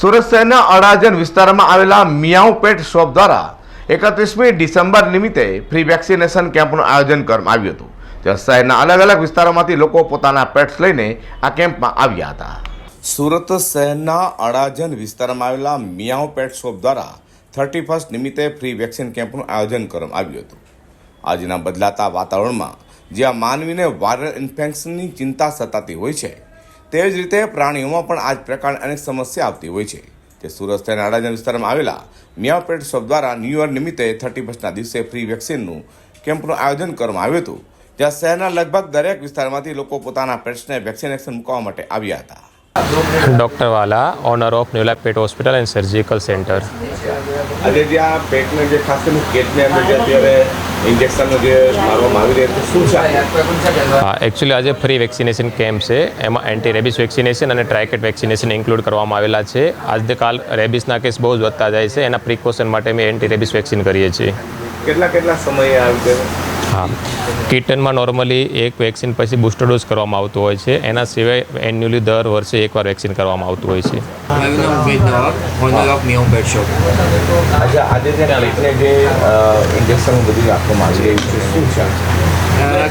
સુરત શહેરના અડાજન વિસ્તારમાં આવેલા મિયાઉ પેટ શોપ દ્વારા એકત્રીસમી ડિસેમ્બર નિમિત્તે ફ્રી વેક્સિનેશન કેમ્પનું આયોજન કરવામાં આવ્યું હતું. ત્યાં શહેરના અલગ અલગ વિસ્તારોમાંથી લોકો પોતાના પેટ્સ લઈને આ કેમ્પમાં આવ્યા હતા. સુરત શહેરના અડાજન વિસ્તારમાં આવેલા મિયાઉ પેટ શોપ દ્વારા થર્ટી ફર્સ્ટ નિમિત્તે ફ્રી વેક્સિન કેમ્પનું આયોજન કરવામાં આવ્યું હતું. આજના બદલાતા વાતાવરણમાં જ્યાં માનવીને વાયરલ ઇન્ફેક્શનની ચિંતા સતાતી હોય છે તેવી જ રીતે પ્રાણીઓમાં પણ આ જ પ્રકારની અનેક સમસ્યા આવતી હોય છે. તે સુરત શહેરના અડાજણ વિસ્તારમાં આવેલા મિયાપેટ શોપ દ્વારા ન્યૂ યર નિમિત્તે થર્ટી ફર્સ્ટના દિવસે ફ્રી વેક્સિનનું કેમ્પનું આયોજન કરવામાં આવ્યું હતું, જ્યાં શહેરના લગભગ દરેક વિસ્તારમાંથી લોકો પોતાના પેટ્સને વેક્સિનેશન મૂકવા માટે આવ્યા હતા. Doctor Vala owner of ન્યુલા pet hospital and surgical centre આજે જે આ પેટને જે ખાસ કરીને કેટને અંદર જે અત્યારે ઇન્જેક્શનનો જે મારવામાં આવી રહ્યો છે શું છે? હા એકચ્યુઅલી આજે ફ્રી વેક્સિનેશન કેમ્પ છે. એમાં એન્ટી રેબિસ વેક્સિનેશન અને ટ્રાયકેટ વેક્સિનેશન ઇન્ક્લુડ કરવામાં આવેલા છે. આજે કાલ રેબિસના કેસ બહુ જ વધતા જાય છે. એના પ્રિકોશન માટે અમે એન્ટી રેબિસ વેક્સિન કરીએ છીએ. કેટલા કેટલા સમયે આવી હા. કિટનમાં નોર્મલી એક વેક્સિન પછી બૂસ્ટર ડોઝ કરવામાં આવતો હોય છે. એના સિવાય એન્યુઅલી દર વર્ષે એકવાર વેક્સિન કરવામાં આવતું હોય છે. મારું નામ Umed Nawab owner of Meow pet shop આજે આજે જે જે ઇન્જેક્શન બધું આપવામાં આવી રહ્યું છે શું છે?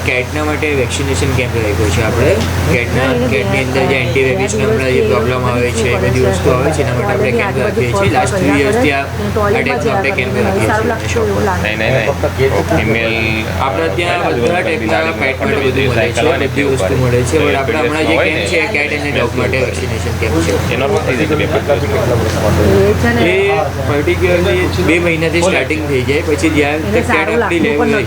કેટના માટે વેક્સિનેશન કેમ્પ રાખ્યો છે આપણે. કેટના કેટની અંદર જે એન્ટી રેબિસના હમણાં જે પ્રોબ્લેમ આવે છે એ બધી વસ્તુ આવે છે એના માટે આપણે કેમ્પ રાખીએ છીએ. લાસ્ટ થ્રી યર્સથી આ આ ટાઈપનો આપણે કેમ્પ રાખીએ છીએ. શોપ નહીં નહીં ફિમેલ આપણે ત્યાં બધા ટાઈપના પેટ માટે બધું મળે છે બધી વસ્તુ મળે છે. બટ આપણે હમણાં જે કેમ્પ છે કેટ અને ડોગ માટે વેક્સિનેશન કેમ્પ છે. એ પર્ટિક્યુલરલી બે મહિનાથી સ્ટાર્ટિંગ થઈ જાય. પછી જ્યાં તક કેટ આપણી લેવલ હોય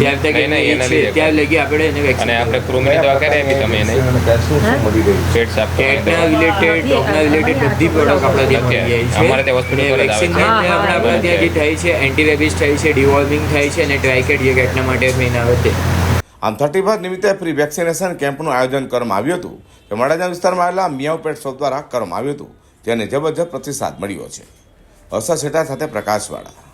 જ્યાં તક એને છે લીધે. લગી આપણે એને અને આપણે કૃમિની દવા કરે એમ તમે એને? શું શું મળી રહ્યું છે? પેટ સાફ કેટના રિલેટેડ ડોગના રિલેટેડ બધી પ્રોડક્ટ આપણે ત્યાં મળી જાય છે. અમારે ત્યાં hospital પર જ આવે વેક્સિન છે. આપણે ત્યાં જે થાય છે એન્ટી થાય છે ડિવોલ્વિંગ થાય છે અને ટ્રાયકેટ જે કેટના માટે મેઇન આવે છે. આમ થર્ટી ફર્સ્ટ નિમિત્તે ફ્રી વેક્સિનેશન કેમ્પનું આયોજન કરવામાં આવ્યું હતું. જે મડાજા વિસ્તારમાં આવેલા મિયાઉ પેટ શોપ દ્વારા કરવામાં આવ્યું હતું. જેને જબરજસ્ત પ્રતિસાદ મળ્યો છે. અસર સેટા સાથે પ્રકાશવાળા.